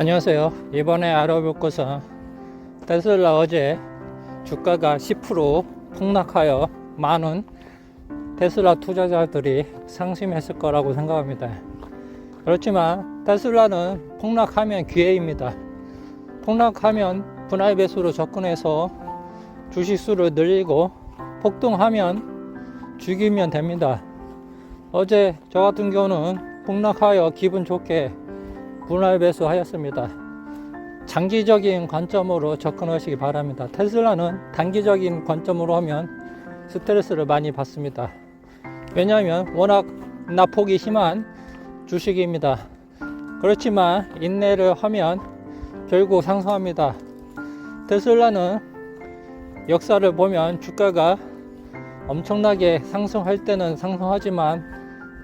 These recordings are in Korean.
안녕하세요. 이번에 알아볼 것은 테슬라 어제 주가가 10% 폭락하여 많은 테슬라 투자자들이 상심했을 거라고 생각합니다. 그렇지만 테슬라는 폭락하면 기회입니다. 폭락하면 분할 배수로 접근해서 주식 수를 늘리고 폭등하면 죽이면 됩니다. 어제 저 같은 경우는 폭락하여 기분 좋게 분할 배수하였습니다. 장기적인 관점으로 접근하시기 바랍니다. 테슬라는 단기적인 관점으로 하면 스트레스를 많이 받습니다. 왜냐하면 워낙 낙폭이 심한 주식입니다. 그렇지만 인내를 하면 결국 상승합니다. 테슬라는 역사를 보면 주가가 엄청나게 상승할 때는 상승하지만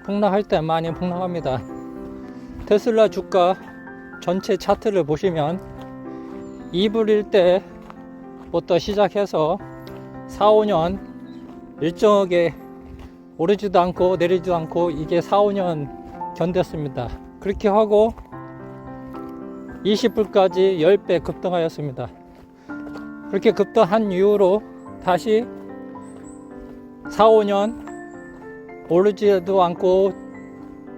폭락할 때 많이 폭락합니다. 테슬라 주가 전체 차트를 보시면 2불일 때부터 시작해서 4, 5년 일정하게 오르지도 않고 내리지도 않고 이게 4, 5년 견뎠습니다. 그렇게 하고 20불까지 10배 급등하였습니다. 그렇게 급등한 이후로 다시 4, 5년 오르지도 않고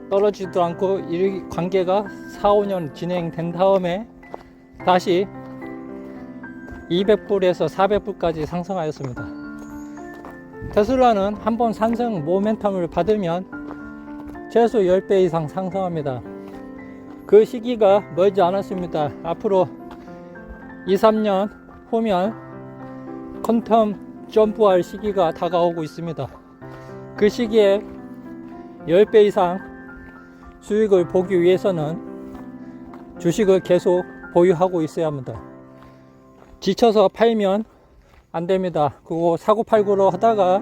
떨어지도 않고 이 관계가 4, 5년 진행된 다음에 다시 200불에서 400불까지 상승하였습니다. 테슬라는 한번 상승 모멘텀을 받으면 최소 10배 이상 상승합니다. 그 시기가 멀지 않았습니다. 앞으로 2, 3년 후면 퀀텀 점프할 시기가 다가오고 있습니다. 그 시기에 10배 이상 수익을 보기 위해서는 주식을 계속 보유하고 있어야 합니다. 지쳐서 팔면 안 됩니다. 그거 사고 팔고로 하다가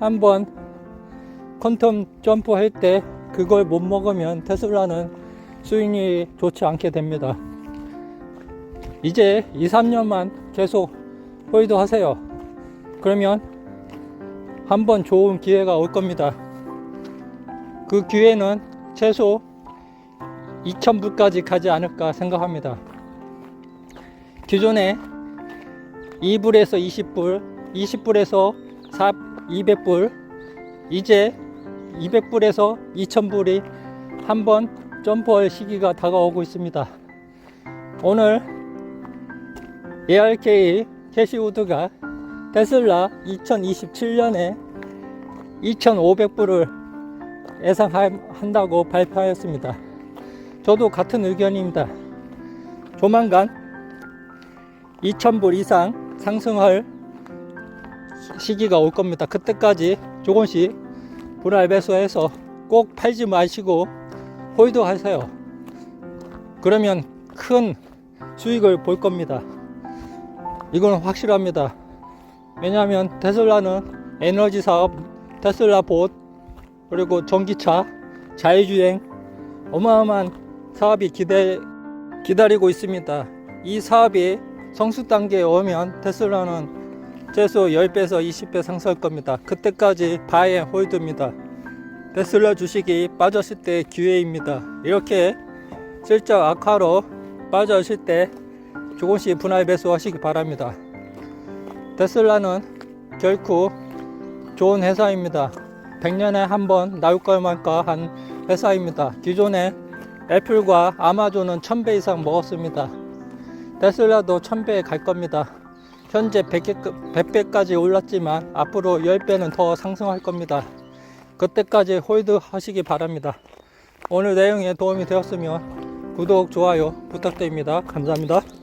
한번 퀀텀 점프 할 때 그걸 못 먹으면 테슬라는 수익이 좋지 않게 됩니다. 이제 2, 3년만 계속 홀드 하세요. 그러면 한번 좋은 기회가 올 겁니다. 그 기회는 최소 2,000불까지 가지 않을까 생각합니다. 기존에 2불에서 20불, 20불에서 4, 200불, 이제 200불에서 2,000불이 한번 점프할 시기가 다가오고 있습니다. 오늘 ARK 캐시우드가 테슬라 2027년에 2,500불을 예상한다고 발표하였습니다. 저도 같은 의견입니다. 조만간 2,000불 이상 상승할 시기가 올 겁니다. 그때까지 조금씩 분할 배수해서 꼭 팔지 마시고 홀드 하세요. 그러면 큰 수익을 볼 겁니다. 이건 확실합니다. 왜냐하면 테슬라는 에너지 사업, 테슬라 봇, 그리고 전기차, 자율주행 어마어마한 사업이 기대, 기다리고 있습니다. 이 사업이 성수 단계에 오면 테슬라는 최소 10배에서 20배 상승할 겁니다. 그때까지 바에 홀드입니다. 테슬라 주식이 빠졌을 때 기회입니다. 이렇게 실적 악화로 빠졌을 때 조금씩 분할 배수하시기 바랍니다. 테슬라는 결코 좋은 회사입니다. 100년에 한 번 나올 것만까 한 회사입니다. 기존에 애플과 아마존은 1000배 이상 먹었습니다. 테슬라도 1000배에 갈 겁니다. 현재 100배, 100배 까지 올랐지만 앞으로 10배는 더 상승할 겁니다. 그때까지 홀드 하시기 바랍니다. 오늘 내용에 도움이 되었으면 구독, 좋아요 부탁드립니다. 감사합니다.